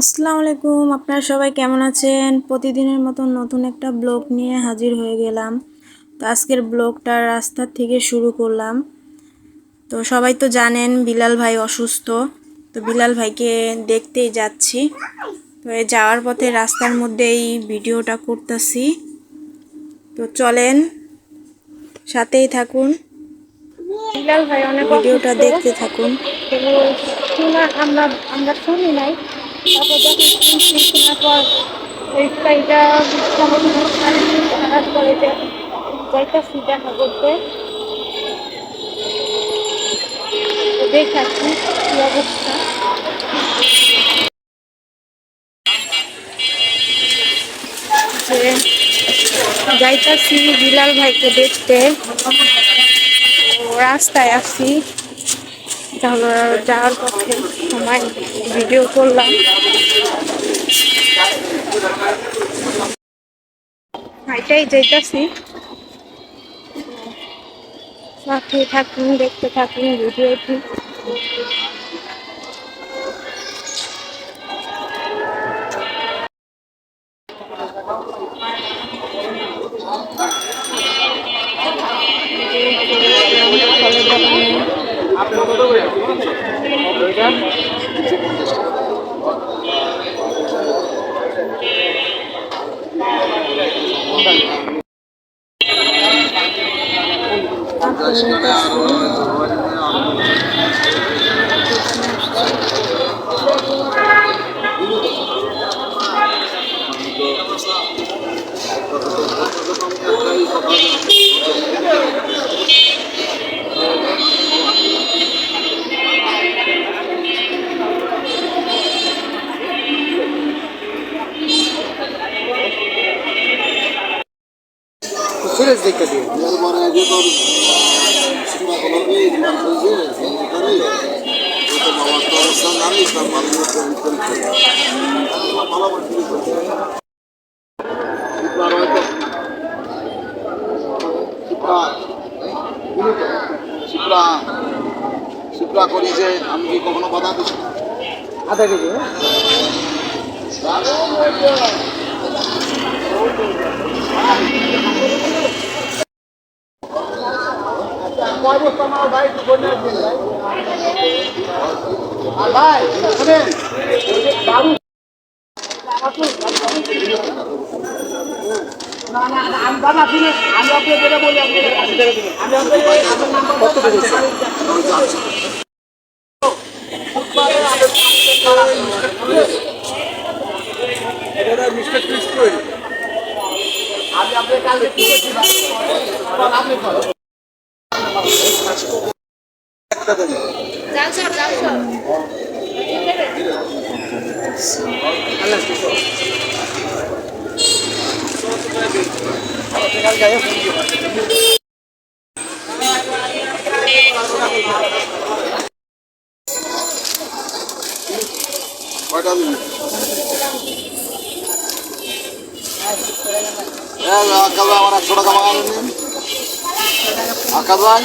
আসসালামু আলাইকুম আপনারা সবাই কেমন আছেন? প্রতিদিনের মতো নতুন একটা ব্লগ নিয়ে হাজির হয়ে গেলাম। তো আজকের ব্লগটা রাস্তা থেকে শুরু করলাম। তো সবাই তো জানেন বিলাল ভাই অসুস্থ। তো বিলাল ভাইকে দেখতেই যাচ্ছি। তো এই যাওয়ার পথে রাস্তার মধ্যেই ভিডিওটা করতেছি। তো চলেন সাথেই থাকুন। বিলাল ভাই অনেক ভিডিওটা দেখতে থাকুন। আমরা শুনি নাই। তারপর যখন শোনার পর এই গাড়িটা করে যে দেখা করতে দেখাচ্ছি কি অবস্থা। যাইতাছি বিলাল ভাইকে দেখতে রাস্তায় আছি যাওয়ার পথে সময় ভিডিও করলাম হাইটাই যাইতাছি সাথে থাকুন দেখতে থাকুন ভিডিওটি ফলে বাগানে সিরিয়াস শিপ্রা শিপ্রা করি যে আমি কি কখনো বাধা দিচ্ছি আধা কেজি ভাই দাদা শুনেন আপনি আমি আপনার কালকে কি করছি ভাই? এখন আপনি করেন। কয়টা দিন আকাশ আমার একশো টাকা বাগান নিন আকাশ ভাই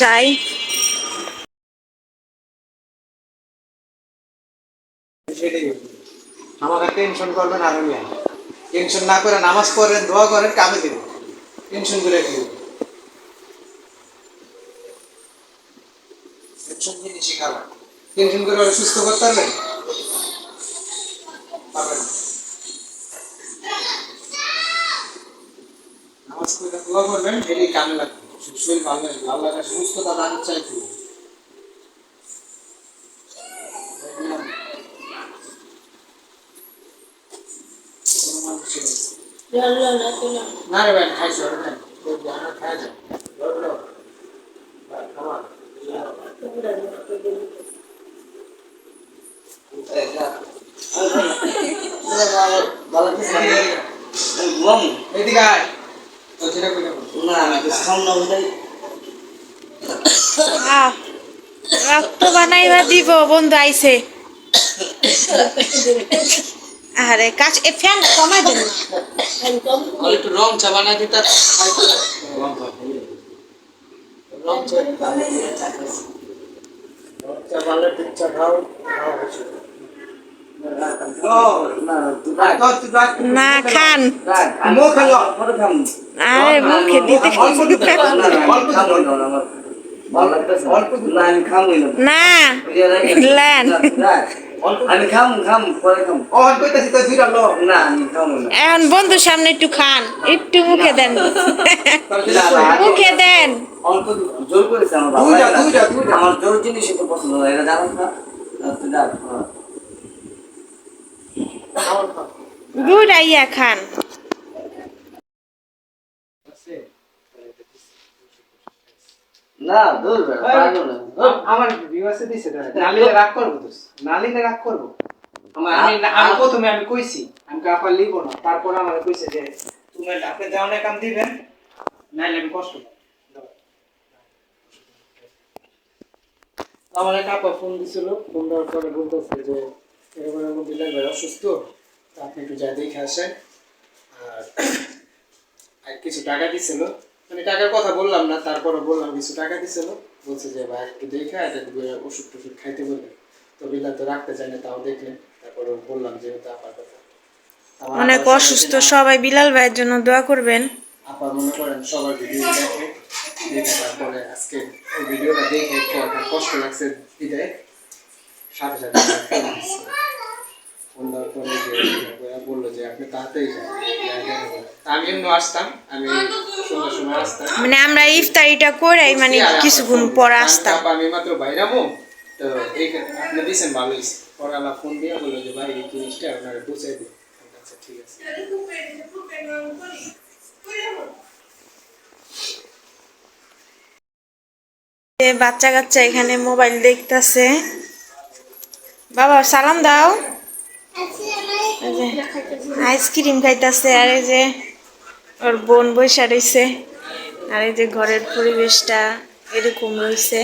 যাই। আমাকে টেনশন করবেন আর আমি টেনশন না করে নামাজ পড়েন, দোয়া করেন কামে দেবেন টেনশন করে কি? টেনশন জিনিসই খারাপ। টেনশন করে সুস্থ করতে পারবেন? পারবেন নামাজ পড়ে দোয়া করবেন, এটাই কামে লাগবে। শরীর ভালো লাগবে আল্লাহ কাছে সুস্থতা দান চাইতে না রে ভাই খাইছো রে ভাই খাই এদিকে আয় বল। রক্ত বানাইবা দিব বন্ধু আইছে আরে কাজ এ ফ্যান কমাই দেন না। একটু রং চা বানাই দিতে রং চা চা বানালে ঠিক চা খাও খাও না খান। আরে মুখে দিতে না। লেন আমি খাম খাম পরে খাম। ও কইতাছি তো দুইটা লো। না আমি খাব না। এখন বন্ধুর সামনে একটু খান। একটু মুখে দেন। মুখে দেন। অল্প জোর করেছে আমার বাবা। দুইটা, দুইটা, দুইটা। আমার জোর জিনিস পছন্দ এটা জানো না। তুই। গুড আইয়া খান। না দূর না। আমার ভিউয়ার্সে দিছে দাঁড়া নালিলে রাগ করব তো। নালিলে রাগ করব। আমার- আমি না- আমি প্রথমে আমি কইছি আমি কাপা লিখব না। তারপর আমার কইছে যে তুমি আপনি যে অনেক কাম দিবেন নাইলে আমি কষ্ট। আমার আপা ফোন দিছিল ফোন দেওয়ার পরে বলতেছে যে এরকম এরকম বিলাল ভাই অসুস্থ তো আপনি একটু যা দেখে আসেন। আর আর কিছু টাকা দিছিল। মানে টাকার কথা বললাম না তারপরে বললাম কিছু টাকা দিছিল। বলছে যে ভাই একটু দেখে এটা ওষুধ টষুধ খাইতে বললেন তো বিলাল তো রাখতে চায় না তাও দেখলেন। তারপরে বললাম যে এটা আপার কথা। অনেক অসুস্থ সবাই বিলাল ভাইয়ের জন্য দোয়া করবেন। আপা মনে করেন সবার ভিডিও দেখে দেখে তারপরে আজকে ভিডিওটা দেখে একটু কষ্ট লাগছে বিদায়। সাথে সাথে আমার ফোন দেওয়ার পরে বলল যে আপনি তাড়াতাড়ি যান। করে। আমি এমনি আসতাম আমি সন্ধ্যার সময় আসতাম মানে আমরা ইফতারিটা করাই মানে কিছুক্ষণ পর আসতাম। আমি মাত্র বাইরামো তো এই আপনি দিয়েছেন ভালো পরে আলা ফোন দিয়ে বলল যে ভাই এই জিনিসটা আপনারা দিন আচ্ছা ঠিক আছে। বাচ্চা কাচ্চা এখানে মোবাইল দেখতাছে। বাবা সালাম দাও। যে আইসক্রিম খাইতাছে আর এই যে ওর বোন বৈশা রয়েছে আর এই যে ঘরের পরিবেশটা এরকম রয়েছে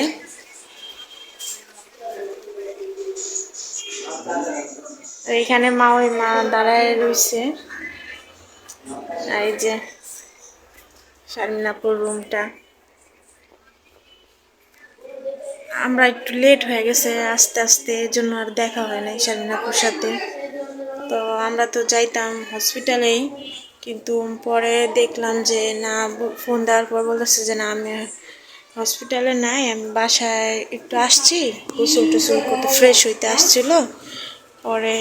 এখানে মা ওই মা দাঁড়ায় রয়েছে আর এই যে শারমিনাপুর রুমটা আমরা একটু লেট হয়ে গেছে, আস্তে আস্তে এর জন্য আর দেখা হয় নাই শারমিনাপুর সাথে। তো আমরা তো যাইতাম হসপিটালেই কিন্তু পরে দেখলাম যে না ফোন দেওয়ার পর বলতেছে যে না, আমি হসপিটালে নাই, আমি বাসায় একটু আসছি, গোসল টুসল করতে ফ্রেশ হইতে আসছিল। পরে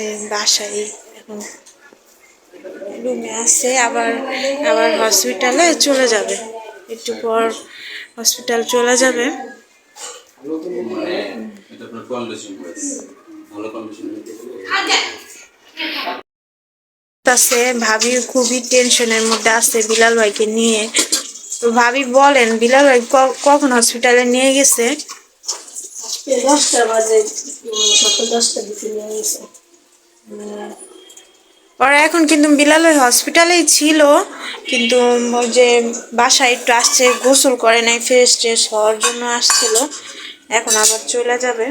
এই বাসায় এখন রুমে আসছে আবার আবার হসপিটালে চলে যাবে। একটু পর হসপিটাল চলে যাবে। এটা আপনার কন্ডিশন রয়েছে ভালো কন্ডিশন নিতে আছে ভাবি খুবই টেনশনের মধ্যে আছে বিলাল ভাইকে নিয়ে। তো ভাবি বলেন বিলাল ভাই কখন হসপিটালে নিয়ে গেছে? দশটা বাজে সকাল দশটা দিকে নিয়ে গেছে। ওরা এখন কিন্তু বিলাল ভাই হসপিটালেই ছিল কিন্তু যে বাসায় একটু আসছে গোসল করে নাই ফ্রেশ ট্রেশ হওয়ার জন্য আসছিল। এখন আবার চলে যাবে।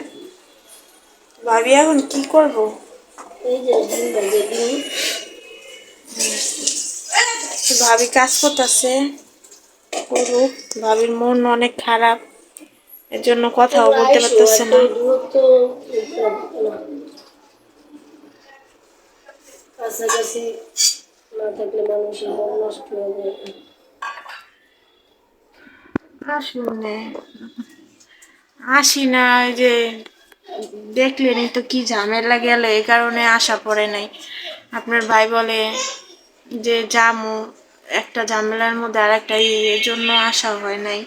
ভাবি এখন কি করব? ভাবি কাজ করতেছে করুক ভাবির মন অনেক খারাপ এর জন্য কথাও বলতে পারতেছে না। কাছাকাছি না থাকলে মানুষের মন নষ্ট হয়ে যায়। আসলে আসি না ওই যে দেখলেনই তো কি ঝামেলা গেল এই কারণে আসা পড়ে নাই। আপনার ভাই বলে যে জামু একটা ঝামেলার মধ্যে আর একটা এর জন্য আসা হয় নাই।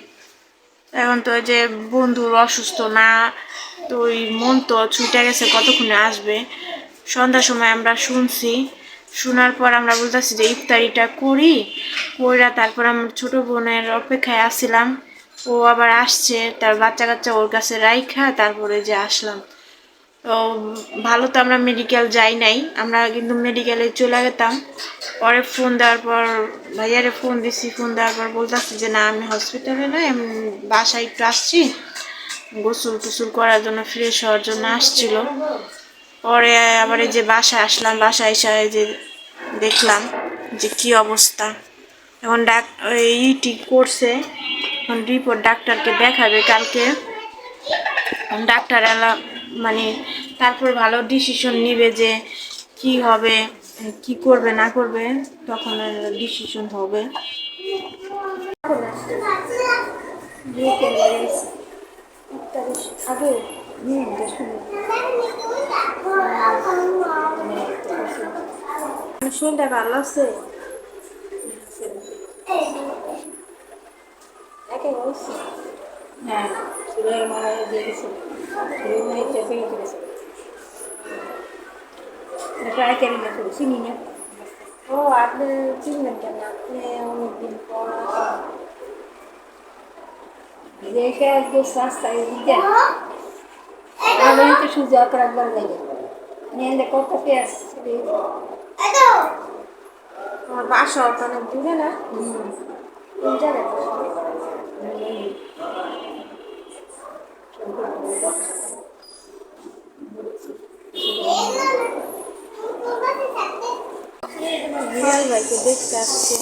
এখন তো যে বন্ধুর অসুস্থ না, তো ওই মন তো ছুটে গেছে, কতক্ষণে আসবে? সন্ধ্যার সময় আমরা শুনছি, শোনার পর আমরা বলতেছি যে ইফতারিটা করি, কইরা তারপর আমার ছোটো বোনের অপেক্ষায় আসছিলাম। ও আবার আসছে, তার বাচ্চা কাচ্চা ওর কাছে রাইখা, তারপরে যে আসলাম। তো ভালো তো আমরা মেডিকেল যাই নাই, আমরা কিন্তু মেডিকেলে চলে যেতাম পরে ফোন দেওয়ার পর, ভাইয়ারে ফোন দিছি ফোন দেওয়ার পর বলতেছি যে, না, আমি হসপিটালে নয় আমি বাসায় একটু আসছি। গোসল টুসুল করার জন্য ফ্রেশ হওয়ার জন্য আসছিল। পরে আবার যে বাসায় আসলাম, বাসায় এসে যে দেখলাম যে কি অবস্থা। এখন ডাক ইটি করছে। এখন রিপোর্ট ডাক্তারকে দেখাবে কালকে। ডাক্তার মানে তারপর ভালো ডিসিশন নিবে যে কি হবে, কি করবে, না করবে, তখন ডিসিশন হবে। দেখুন ভালো আছে একে বলছি। হ্যাঁ। ছেলের মারা দিয়ে গেছে ছেলের মেয়ে চেপে গেছে ট্রাই করি না তো চিনি না? ও আপনি চিনবেন কেন? আপনি অনেকদিন পর। দেখে একদম রাস্তায় দিতেন আমি তো সুযোগ রাখবার লাগে নিয়ে কত পেঁয়াজ আমার বাসা অনেক দূরে না। কোন জায়গায় রিয়াল ভাইকে দেখতে আসছে।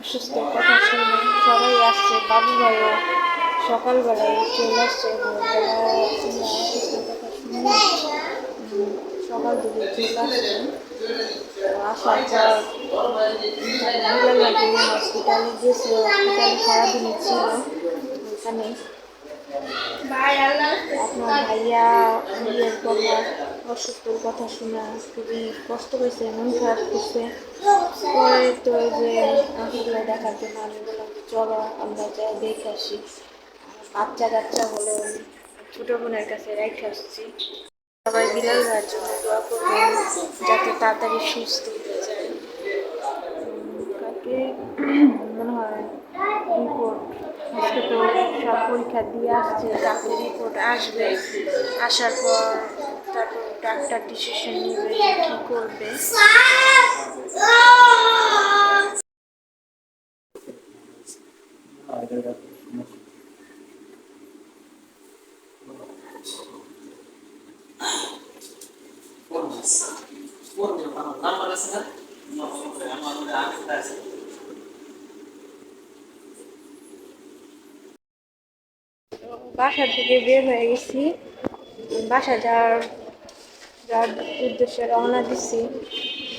অসুস্থ, কথা শুনে সবাই আসছে। বাবু ভাইও সকালবেলায় চলে আসছে। অসুস্থ সকাল থেকে চলে আসছে। আসার পর ভাইকে হসপিটালে গেছে হসপিটালে সারাদিনই ছিল। ওখানে আপনার ভাইয়া নিজের কথা অসুস্থর কথা শুনে খুবই কষ্ট পেয়েছে মন খারাপ করছে। পরে তো যে আসলে দেখার জন্য আমি বললাম চলো আমরা যাই দেখে আসি। বাচ্চা কাচ্চা হলো ছোটো বোনের কাছে রেখে আসছি। সবাই বিলাল ভাইয়ের জন্য দোয়া করবেন যাতে তাড়াতাড়ি সুস্থ হয়ে যায়। কালকে মনে হয় রিপোর্ট আজকে তো সব পরীক্ষা দিয়ে আসছে ডাক্তার রিপোর্ট আসবে। আসার পর তারপর ডাক্তার ডিসিশন নেবে কী করবে। বাসা থেকে বের হয়ে গেছি। বাসা যাওয়ার যাওয়ার উদ্দেশ্যে রওনা দিচ্ছি।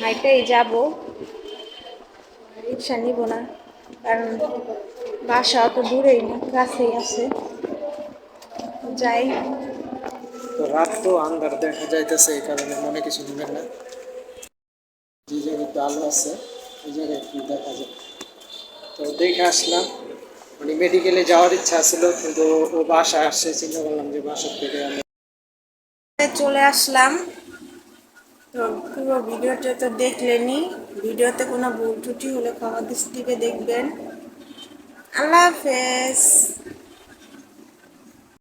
হাইটাই যাব। রিক্সা নিব না, কারণ বাসা অত দূরেই না, কাছেই আছে। যাই। তো রাত তো আন্ধার দেখা যাইতেছে এই কারণে মনে কিছু নেবেন না। যে জায়গায় একটু আলো আছে, ওই জায়গায় একটু দেখা যায় তো দেখে আসলাম। মানে মেডিকেলে যাওয়ার ইচ্ছা ছিল, কিন্তু ও বাসা আসছে, চিন্তা করলাম যে বাসার থেকে আমি চলে আসলাম। তো পুরো ভিডিওটা তো দেখলেনি ভিডিওতে কোনো ভুল ত্রুটি হলে ক্ষমা দৃষ্টিকে দেখবেন। আল্লাহ হাফেজ।